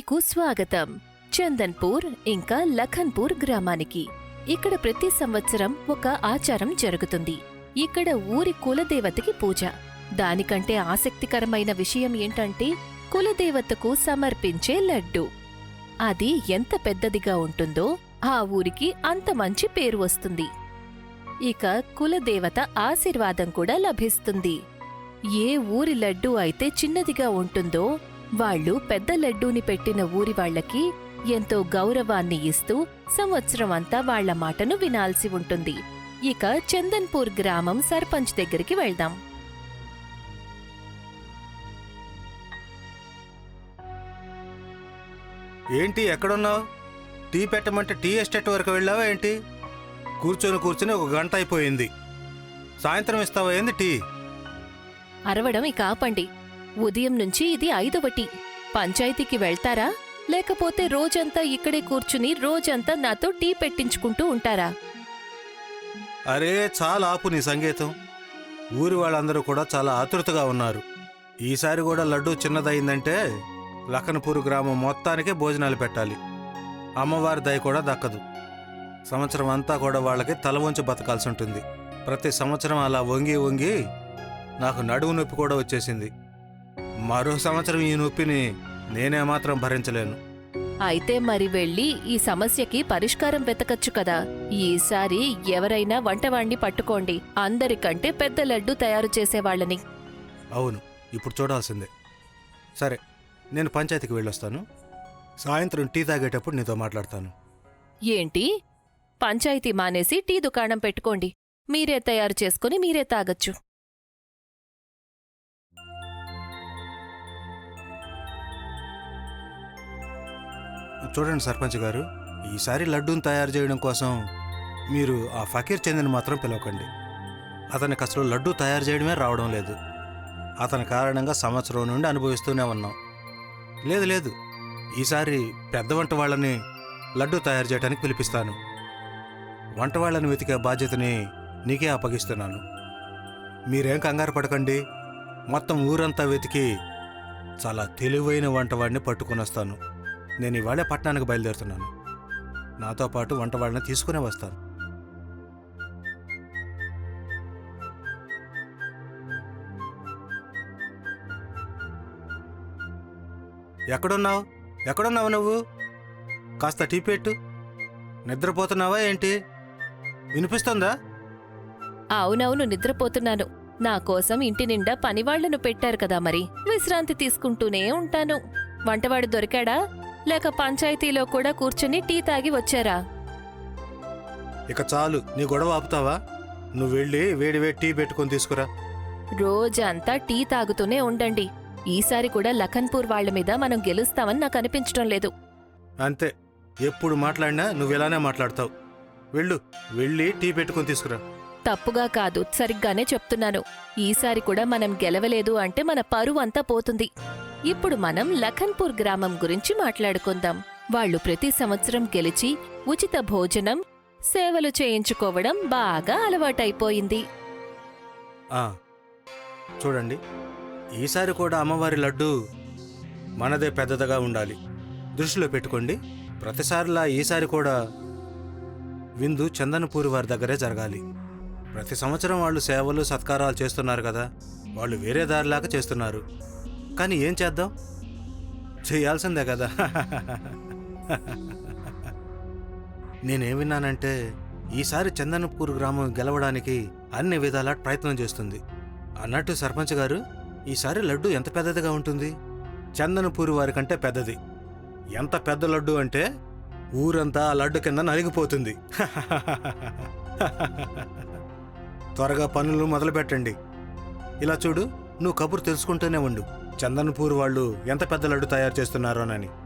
మీకు స్వాగతం. చందన్పూర్ ఇంకా లఖన్పూర్ గ్రామానికి. ఇక్కడ ప్రతి సంవత్సరం ఒక ఆచారం జరుగుతుంది. ఇక్కడ ఊరి కులదేవతకి పూజ. దానికంటే ఆసక్తికరమైన విషయం ఏంటంటే కులదేవతకు సమర్పించే లడ్డు. అది ఎంత పెద్దదిగా ఉంటుందో ఆ ఊరికి అంత మంచి పేరు వస్తుంది. ఇక కులదేవత ఆశీర్వాదం కూడా లభిస్తుంది. ఏ ఊరి లడ్డూ అయితే చిన్నదిగా ఉంటుందో వాళ్ళు పెద్ద లడ్డూని పెట్టిన ఊరి వాళ్ళకి ఎంతో గౌరవాన్ని ఇస్తూ సంవత్సరం అంతా వాళ్ళ మాటను వినాల్సి ఉంటుంది. ఇక చందన్పూర్ గ్రామం సర్పంచ్ దగ్గరికి వెళ్దాం. ఏంటి ఎక్కడున్నావు? టీ పెట్టమంటే టీ ఎస్టేట్ వరకు వెళ్ళావా ఏంటి? కూర్చొని కూర్చొని ఒక గంట అయిపోయింది. సాయంత్రం ఇస్తావా? ఏంది టీ? అరవడం ఇక ఆపండి. ఉదయం నుంచి ఇది ఐదవటి. పంచాయతీకి వెళ్తారా? లేకపోతే రోజంతా ఇక్కడే కూర్చుని రోజంతా నాతో టీ పెట్టించుకుంటూ ఉంటారా? అరే చాలా ఆపు నీ సంగీతం. ఊరి వాళ్ళందరూ కూడా చాలా ఆతృతగా ఉన్నారు. ఈసారి కూడా లడ్డూ చిన్నదయిందంటే లఖన్పూర్ గ్రామం మొత్తానికే భోజనాలు పెట్టాలి. అమ్మవారి దయ కూడా దక్కదు. సంవత్సరం అంతా కూడా వాళ్ళకి తల వంచి బతకాల్సి ఉంటుంది. ప్రతి సంవత్సరం అలా వంగి వంగి నాకు నడువు నొప్పి కూడా వచ్చేసింది. మరో సంవత్సరం ఈ నొప్పిని నేనే మాత్రం భరించలేను. అయితే మరి వెళ్ళి ఈ సమస్యకి పరిష్కారం వెతకచ్చు కదా. ఈసారి ఎవరైనా వంటవాణ్ణి పట్టుకోండి. అందరికంటే పెద్ద లడ్డు తయారు చేసేవాళ్ళని. అవును ఇప్పుడు చూడాల్సిందే. సరే నేను పంచాయతీకి వెళ్ళొస్తాను. సాయంత్రం టీ తాగేటప్పుడు నీతో మాట్లాడతాను. ఏంటి? పంచాయతీ మానేసి టీ దుకాణం పెట్టుకోండి. మీరే తయారు చేసుకుని మీరే తాగొచ్చు. చూడండి సర్పంచ్ గారు ఈసారి లడ్డూని తయారు చేయడం కోసం మీరు ఆ ఫకీర్ చందని మాత్రం పిలవకండి. అతనికి అసలు లడ్డూ తయారు చేయడమే రావడం లేదు. అతని కారణంగా సంవత్సరం నుండి అనుభవిస్తూనే ఉన్నాం. లేదు లేదు. ఈసారి పెద్ద వంట వాళ్ళని లడ్డూ తయారు చేయడానికి పిలిపిస్తాను. వంట వాళ్ళని వెతికే బాధ్యతని నీకే అప్పగిస్తున్నాను. మీరేం కంగారు పడకండి. మొత్తం ఊరంతా వెతికి చాలా తెలివైన వంటవాడిని పట్టుకుని వస్తాను నేను ఇవాళే పట్టణానికి బయలుదేరుతున్నాను. నాతో పాటు వంట వాళ్ళని తీసుకునే వస్తాను. ఎక్కడున్నావు? ఎక్కడున్నావు నువ్వు? కాస్త టీ పెట్టు. నిద్రపోతున్నావా ఏంటి? వినిపిస్తుందా? అవునవును నిద్రపోతున్నాను. నా కోసం ఇంటి నిండా పనివాళ్ళను పెట్టారు కదా మరి. విశ్రాంతి తీసుకుంటూనే ఉంటాను. వంటవాడు దొరికాడా? లేక పంచాయతీలో కూడా కూర్చుని టీ తాగి వచ్చారా? ఇక చాలు నీ గొడవ ఆపుతావా? నువ్వు వెళ్ళి వేడి వేడి టీ పెట్టుకొని తీసుకురా. రోజంతా టీ తాగుతూనే ఉండండి. ఈసారి కూడా లఖన్పూర్ వాళ్ళ మీద మనం గెలుస్తామని నాకు అనిపించడం లేదు. అంతే. ఎప్పుడు మాట్లాడినా నువ్వు ఇలానే మాట్లాడతావు. వెళ్ళు వెళ్ళి టీ పెట్టుకొని తీసుకురా. తప్పుగా కాదు సరిగ్గానే చెప్తున్నాను. ఈసారి కూడా మనం గెలవలేదు అంటే మన పరువు అంతా పోతుంది. ఇప్పుడు మనం లఖన్పూర్ గ్రామం గురించి మాట్లాడుకుందాం. వాళ్ళు ప్రతి సంవత్సరం గెలిచి ఉచిత భోజనం సేవలు చేయించుకోవడం బాగా అలవాటైపోయింది. ఆ, చూడండి. ఈసారి కూడా అమ్మవారి లడ్డు మనదే పెద్దదిగా ఉండాలి. దృష్టిలో పెట్టుకోండి. ప్రతిసారిలా ఈసారి కూడా విందు చందనపూరి వారి దగ్గరే జరగాలి. ప్రతి సంవత్సరం వాళ్ళు సేవలు సత్కారాలు చేస్తున్నారు కదా. వాళ్ళు వేరే దారిలాగా చేస్తున్నారు. కానీ ఏం చేద్దాం? చేయాల్సిందే కదా. నేనేం విన్నానంటే ఈసారి చందనపూర్ గ్రామం గెలవడానికి అన్ని విధాలా ప్రయత్నం చేస్తుంది. అన్నట్టు సర్పంచ్ గారు ఈసారి లడ్డు ఎంత పెద్దదిగా ఉంటుంది? చందనపూరి వారి కంటే పెద్దది. ఎంత పెద్ద లడ్డు అంటే ఊరంతా ఆ లడ్డు కింద నలిగిపోతుంది. త్వరగా పనులు మొదలు పెట్టండి ఇలా చూడు నువ్వు కబురు తెలుసుకుంటూనే ఉండు. చందన్పూర్ వాళ్ళు ఎంత పెద్ద లడ్డు తయారు చేస్తున్నారోనని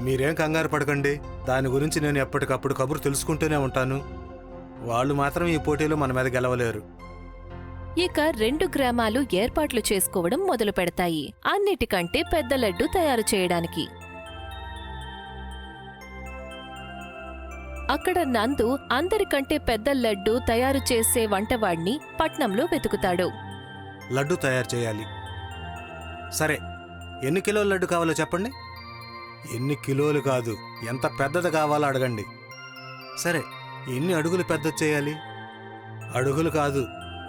మీరేం కంగారు పడకండి. దాని గురించి నేను ఎప్పటికప్పుడు కబురు తెలుసుకుంటూనే ఉంటాను. వాళ్ళు మాత్రం ఈ పోటీలో మన మీద గెలవలేరు. ఇక రెండు గ్రామాలు ఏర్పాట్లు చేసుకోవడం మొదలు పెడతాయి అన్నిటికంటే పెద్ద లడ్డు తయారు చేయడానికి. అక్కడ నందు అందరికంటే పెద్ద లడ్డు తయారు చేసే వంటవాణ్ణి పట్నంలో వెతుకుతాడు. లడ్డు తయారు చేయాలి. సరే ఎన్ని కిలోల లడ్డు కావాలో చెప్పండి? ఎన్ని కిలోలు కాదు ఎంత పెద్దది కావాలో అడగండి. సరే ఎన్ని అడుగులు పెద్దది చేయాలి? అడుగులు కాదు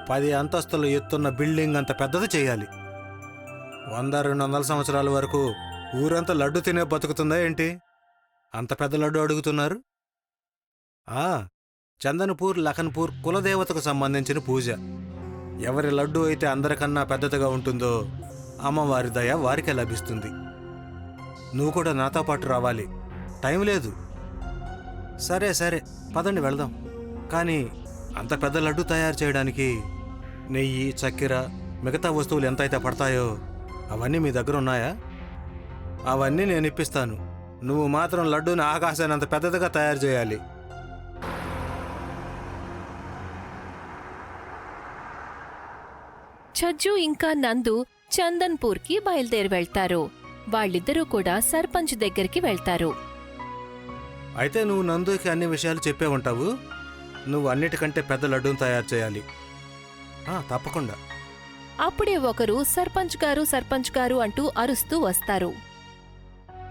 పది అంతస్తులు ఎత్తున్న బిల్డింగ్ అంత పెద్దది చేయాలి. వంద రెండు వందల సంవత్సరాల వరకు ఊరంతా లడ్డు తినే బతుకుతుందా ఏంటి? అంత పెద్ద లడ్డు అడుగుతున్నారు? చందనపూర్ లఖన్పూర్ కులదేవతకు సంబంధించిన పూజ. ఎవరి లడ్డు అయితే అందరికన్నా పెద్దదిగా ఉంటుందో అమ్మవారి దయ వారికే లభిస్తుంది. నువ్వు కూడా నాతో పాటు రావాలి. టైం లేదు. సరే సరే పదండి వెళదాం. కానీ అంత పెద్ద లడ్డు తయారు చేయడానికి నెయ్యి చక్కెర మిగతా వస్తువులు ఎంతైతే పడతాయో అవన్నీ మీ దగ్గర ఉన్నాయా? అవన్నీ నేను ఇప్పిస్తాను. నువ్వు మాత్రం లడ్డూని ఆకాశాన్ని అంత పెద్దదిగా తయారు చేయాలి. ఛజ్జు ఇంకా నందు చందన్పూర్కి బయలుదేరి వెళ్తారు. వాళ్ళిద్దరూ కూడా సర్పంచ్ దగ్గరికి వెళ్తారు. అయితే నువ్వు నందుకి అన్ని విషయాలు చెప్పే ఉంటావు? నువ్వు అన్నిటికంటే పెద్ద లడ్డూని తయారు చేయాలి. ఆ, తప్పకుండా. అప్పుడే ఒకరు సర్పంచ్ గారు సర్పంచ్ గారు అంటూ అరుస్తూ వస్తారు.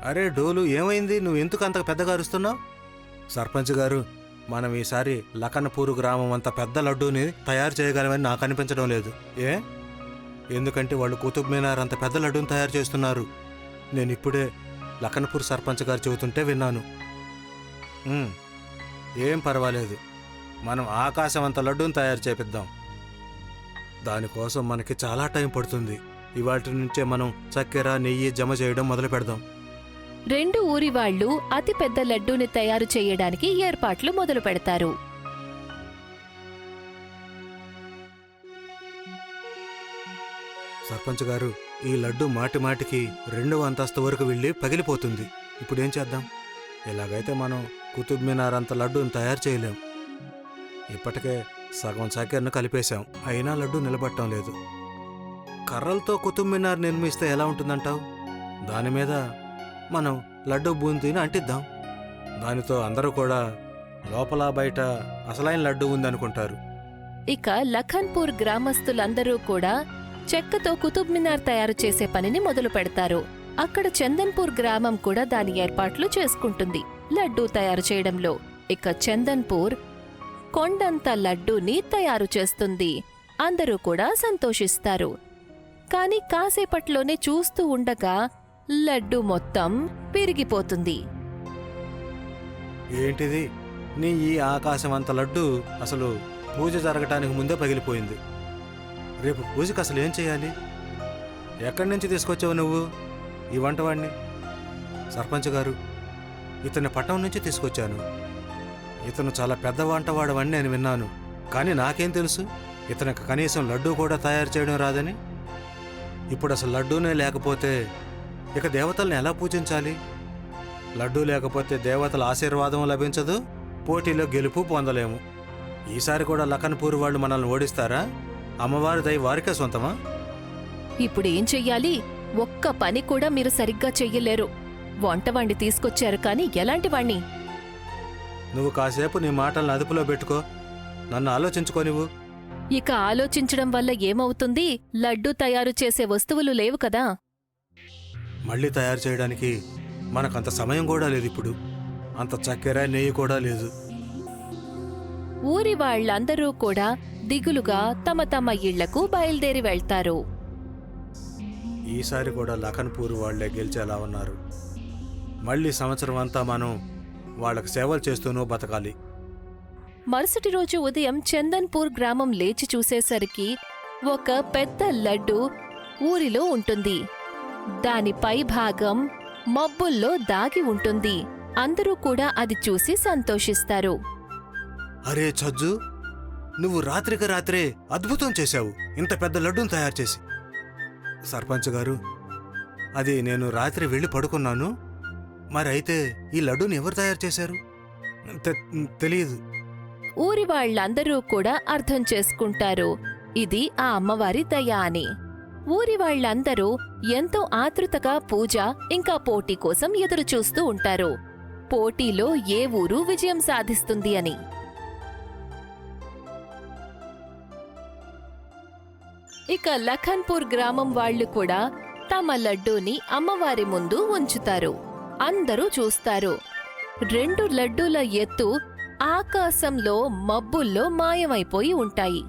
అరే డోలు ఏమైంది? నువ్వు ఎందుకు అంత పెద్దగా అరుస్తున్నావు? సర్పంచ్ గారు మనం ఈసారి లఖనపూరు గ్రామం అంత పెద్ద లడ్డూని తయారు చేయగలమని నాకు అనిపించడం లేదు. ఏ? ఎందుకంటే వాళ్ళు కుతుబ్ మీనార్ అంత పెద్ద లడ్డూని తయారు చేస్తున్నారు. నేను ఇప్పుడే లఖన్పూర్ సర్పంచ్ గారు చెబుతుంటే విన్నాను. ఏం పర్వాలేదు. మనం ఆకాశం అంత లడ్డూని తయారు చేపిద్దాం. దానికోసం మనకి చాలా టైం పడుతుంది. ఇవాటి నుంచే మనం చక్కెర నెయ్యి జమ చేయడం మొదలు పెడదాం రెండు ఊరి వాళ్ళు అతిపెద్ద లడ్డూని తయారు చేయడానికి ఏర్పాట్లు మొదలు పెడతారు. సర్పంచ్ గారు ఈ లడ్డు మాటి మాటికి రెండవ అంతస్తు వరకు వెళ్ళి పగిలిపోతుంది. ఇప్పుడేం చేద్దాం? ఇలాగైతే మనం కుతుబ్ మినార్ అంత లడ్డూని తయారు చేయలేం. ఇప్పటికే సగం చక్కెరను కలిపేశాం. అయినా లడ్డు నిలబట్టం లేదు. కర్రలతో కుతుబ్ మినార్ నిర్మిస్తే ఎలా ఉంటుందంటావు? దాని మీద మనం లడ్డు బూందీని అంటిద్దాం. దానితో అందరూ కూడా లోపల బయట అసలైన లడ్డు ఉందనుకుంటారు. ఇక లఖన్పూర్ గ్రామస్తులందరూ కూడా చెక్కతో కుతుబ్ మినార్ తయారు చేసే పనిని మొదలు పెడతారు. అక్కడ చందన్పూర్ గ్రామం కూడా దాని ఏర్పాట్లు చేసుకుంటుంది లడ్డూ తయారు చేయడంలో. ఇక చందన్పూర్ కొండంత లడ్డూని తయారు చేస్తుంది. అందరూ కూడా సంతోషిస్తారు. కాని కాసేపట్లోనే చూస్తూ ఉండగా లడ్డు మొత్తం పెరిగిపోతుంది. ఏంటిది? నీ ఈ ఆకాశం అంత లడ్డు అసలు పూజ జరగటానికి ముందే పగిలిపోయింది. రేపు పూజకి అసలు ఏం చేయాలి? ఎక్కడి నుంచి తీసుకొచ్చావు నువ్వు ఈ వంటవాడిని సర్పంచ్ గారు ఇతని పట్టణం నుంచి తీసుకొచ్చాను. ఇతను చాలా పెద్ద వంటవాడవని నేను విన్నాను. కానీ నాకేం తెలుసు? ఇతనికి కనీసం లడ్డూ కూడా తయారు చేయడం రాదని. ఇప్పుడు అసలు లడ్డూనే లేకపోతే ఇక దేవతల్ని ఎలా పూజించాలి? లడ్డూ లేకపోతే దేవతల ఆశీర్వాదం లభించదు పోటీలో గెలుపు పొందలేము. ఈసారి కూడా లఖన్పూర్ వాళ్ళు మనల్ని ఓడిస్తారా? అమ్మవారి దయ వారికే సొంతమా? ఇప్పుడు ఏం చెయ్యాలి? ఒక్క పని కూడా మీరు సరిగ్గా చెయ్యలేరు. వంటవాణ్ణి తీసుకొచ్చారు కాని ఎలాంటి వాణ్ణి? నువ్వు కాసేపు నీ మాటలను అదుపులో పెట్టుకో. నన్ను ఆలోచించుకోనివ్వు ఇక ఆలోచించడం వల్ల ఏమవుతుంది? లడ్డు తయారు చేసే వస్తువులు లేవు కదా. మళ్ళీ తయారు చేయడానికి మనకంత సమయం కూడా లేదు ఇప్పుడు. అంత చక్కెర నెయ్యి కూడా లేదు. ఊరి వాళ్ళందరూ కూడా దిగులుగా తమ తమ ఇళ్ళకు బయలుదేరి వెళ్తారు. ఈసారి కూడా లఖన్పూర్ వాళ్ళే గెలిచేలా ఉన్నారు. మళ్ళీ సంవత్సరం అంతా మనం వాళ్ళకి సేవలు చేస్తూనూ బతకాలి. మరుసటి రోజు ఉదయం చందన్పూర్ గ్రామం లేచి చూసేసరికి ఒక పెద్ద లడ్డు ఊరిలో ఉంటుంది. దాని పై భాగం మబ్బుల్లో దాగి ఉంటుంది. అందరూ కూడా అది చూసి సంతోషిస్తారు. అరే చజ్జు నువ్వు రాత్రికి రాత్రే అద్భుతం చేశావు. ఇంత పెద్ద లడ్డూని తయారు చేసి. సర్పంచ్ గారు అది నేను రాత్రి వెళ్ళి పడుకున్నాను. మరి అయితే ఈ లడ్డూని ఎవరు తయారు చేశారు? తెలియదు. ఊరి వాళ్ళందరూ కూడా అర్థం చేసుకుంటారు. ఇది ఆ అమ్మవారి దయ అని. ఊరి వాళ్ళందరూ ఎంతో ఆతృతగా పూజ ఇంకా పోటీ కోసం ఎదురుచూస్తూ ఉంటారు. పోటీలో ఏ ఊరు విజయం సాధిస్తుంది అని? ఇక లఖన్పూర్ గ్రామం వాళ్ళు కూడా తమ లడ్డూని అమ్మవారి ముందు ఉంచుతారు. అందరూ చూస్తారు. రెండు లడ్డూల ఎత్తు ఆకాశంలో మబ్బుల్లో మాయమైపోయి ఉంటాయి.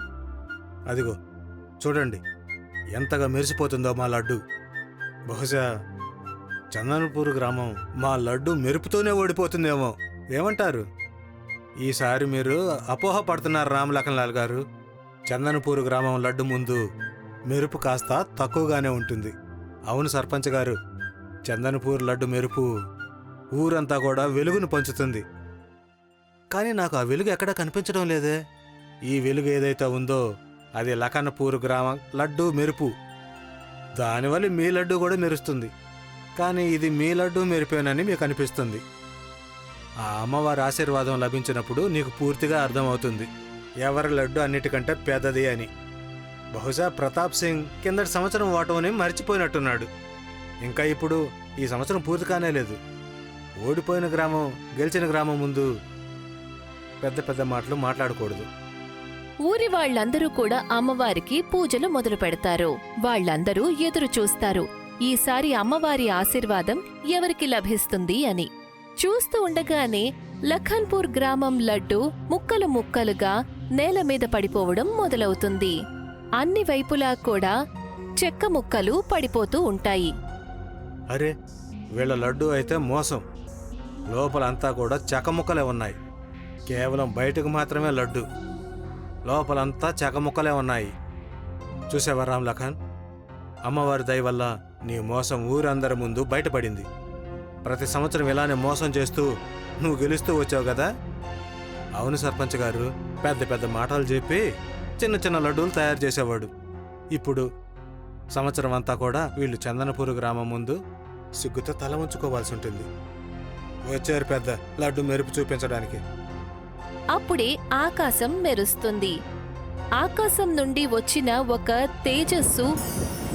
అదిగో చూడండి. ఎంతగా మెరిసిపోతుందో మా లడ్డు. బహుశా చందనపూర్ గ్రామం మా లడ్డు మెరుపుతోనే ఓడిపోతుందేమో. ఏమంటారు? ఈసారి మీరు అపోహ పడుతున్నారు రామలఖన్ లాల్ గారు. చందనపూర్ గ్రామం లడ్డు ముందు మెరుపు కాస్త తక్కువగానే ఉంటుంది. అవును సర్పంచ్ గారు చందనపూర్ లడ్డు మెరుపు ఊరంతా కూడా వెలుగును పంచుతుంది. కానీ నాకు ఆ వెలుగు ఎక్కడా కనిపించడం లేదే. ఈ వెలుగు ఏదైతే ఉందో అది లఖన్పూర్ గ్రామం లడ్డూ మెరుపు. దానివల్ల మీ లడ్డు కూడా మెరుస్తుంది. కానీ ఇది మీ లడ్డు మెరిపోయినని మీకు అనిపిస్తుంది. ఆ అమ్మవారి ఆశీర్వాదం లభించినప్పుడు నీకు పూర్తిగా అర్థమవుతుంది. ఎవరి లడ్డు అన్నిటికంటే పెద్దది అని. బహుశా ప్రతాప్ సింగ్ కిందటి సంవత్సరం ఓటమిని మర్చిపోయినట్టున్నాడు. ఇంకా ఇప్పుడు ఈ సంవత్సరం పూర్తి కానే లేదు. ఓడిపోయిన గ్రామం గెలిచిన గ్రామం ముందు పెద్ద పెద్ద మాటలు మాట్లాడకూడదు. ఊరి వాళ్ళందరూ కూడా అమ్మవారికి పూజలు మొదలు పెడతారు. వాళ్ళందరూ ఎదురు చూస్తారు. ఈసారి అమ్మవారి ఆశీర్వాదం ఎవరికి లభిస్తుంది అని. చూస్తూ ఉండగానే లఖన్పూర్ గ్రామం లడ్డు ముక్కలు ముక్కలుగా నేల మీద పడిపోవడం మొదలవుతుంది. అన్ని వైపులా కూడా చెక్క ముక్కలు పడిపోతూ ఉంటాయి. అరే వీళ్ళ లడ్డు అయితే మోసం. లోపలంతా కూడా చకముక్కలే ఉన్నాయి. కేవలం బయటకు మాత్రమే లడ్డు. లోపలంతా చెకముక్కలే ఉన్నాయి. చూసావా రామ్ లఖన్? అమ్మవారి దయ వల్ల నీ మోసం ఊరందరి ముందు బయటపడింది. ప్రతి సంవత్సరం ఇలానే మోసం చేస్తూ నువ్వు గెలుస్తూ వచ్చావు కదా? అవును సర్పంచ్ గారు పెద్ద పెద్ద మాటలు చెప్పి చిన్న చిన్న లడ్డూలు తయారు చేసేవాడు. ఇప్పుడు సంవత్సరం అంతా కూడా వీళ్ళు చందనపూర్ గ్రామం ముందు సిగ్గుతో తల ఉంచుకోవాల్సి ఉంటుంది. వచ్చారు పెద్ద లడ్డు మెరుపు చూపించడానికి. అప్పుడే ఆకాశం మెరుస్తుంది. ఆకాశం నుండి వచ్చిన ఒక తేజస్సు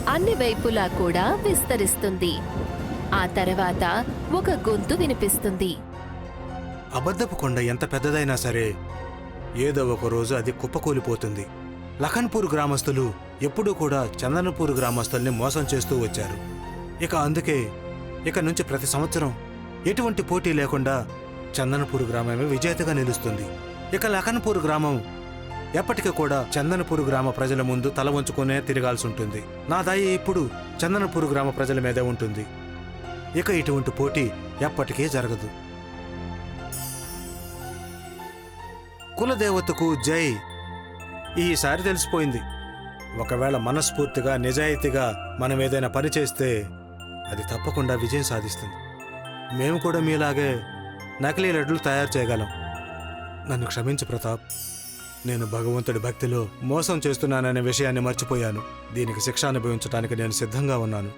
అన్ని వైపులా కూడా విస్తరిస్తుంది. ఆ తర్వాత ఒక గొంతు వినిపిస్తుంది. అబద్ధపు కొండ ఎంత పెద్దదైనా సరే ఏదో ఒక రోజు అది కుప్పకూలిపోతుంది. లఖన్పూర్ గ్రామస్తులు ఎప్పుడూ కూడా చందనపూర్ గ్రామస్తుల్ని మోసం చేస్తూ వచ్చారు. ఇక అందుకే ఇక నుంచి ప్రతి సంవత్సరం ఎటువంటి పోటీ లేకుండా చందనపూర్ గ్రామమే విజేతగా నిలుస్తుంది. ఇక లఖన్పూర్ గ్రామం ఎప్పటికీ కూడా చందనపూర్ గ్రామ ప్రజల ముందు తల వంచుకునే తిరగాల్సి ఉంటుంది నా దయ ఇప్పుడు చందనపూర్ గ్రామ ప్రజల మీదే ఉంటుంది. ఇక ఇటువంటి పోటీ ఎప్పటికీ జరగదు. కులదేవతకు జై. ఈసారి తెలిసిపోయింది. ఒకవేళ మనస్ఫూర్తిగా నిజాయితీగా మనం ఏదైనా పని చేస్తే అది తప్పకుండా విజయం సాధిస్తుంది. మేము కూడా మీలాగే నకిలీ లడ్డులు తయారు చేయగలం. నన్ను క్షమించు ప్రతాప్. నేను భగవంతుడి భక్తిలో మోసం చేస్తున్నాననే విషయాన్ని మర్చిపోయాను. దీనికి శిక్ష అనుభవించడానికి నేను సిద్ధంగా ఉన్నాను.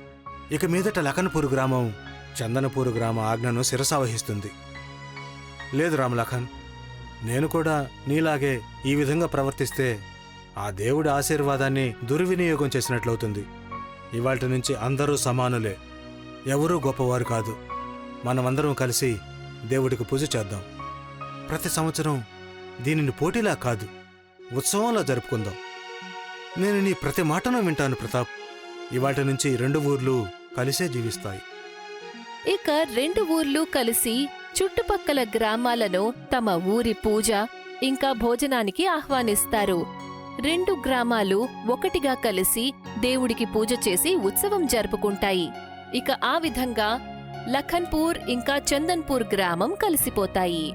ఇక మీదట లఖన్పూర్ గ్రామం చందనపూర్ గ్రామ ఆజ్ఞను శిరసావహిస్తుంది లేదు రామలఖన్ నేను కూడా నీలాగే ఈ విధంగా ప్రవర్తిస్తే ఆ దేవుడి ఆశీర్వాదాన్ని దుర్వినియోగం చేసినట్లవుతుంది. ఇవాటి నుంచి అందరూ సమానులే. ఎవరూ గొప్పవారు కాదు. మనమందరం కలిసి దేవుడికి పూజ చేద్దాం. ప్రతి సంవత్సరం దీనిని పోటీలా కాదు ఉత్సవంలా జరుపుకుందాం. నేను నీ ప్రతి మాటను వింటాను ప్రతాప్. ఇవాటి నుంచి రెండు ఊర్లు కలిసే జీవిస్తాయి. ఇక రెండు ఊర్లు కలిసి చుట్టుపక్కల గ్రామాలను తమ ఊరి పూజ ఇంకా భోజనానికి ఆహ్వానిస్తారు. రెండు గ్రామాలు ఒకటిగా కలిసి దేవుడికి పూజ చేసి ఉత్సవం జరుపుకుంటాయి. ఇక ఆ విధంగా లఖన్పూర్ ఇంకా చందన్పూర్ గ్రామం కలిసిపోతాయి.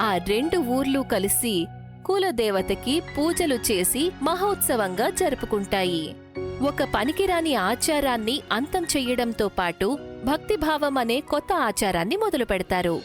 ఆ రెండు ఊర్లు కలిసి కులదేవతకి పూజలు చేసి మహోత్సవంగా జరుపుకుంటాయి. ఒక పనికిరాని ఆచారాన్ని అంతం చెయ్యడంతో పాటు భక్తిభావం అనే కొత్త ఆచారాన్ని మొదలు పెడతారు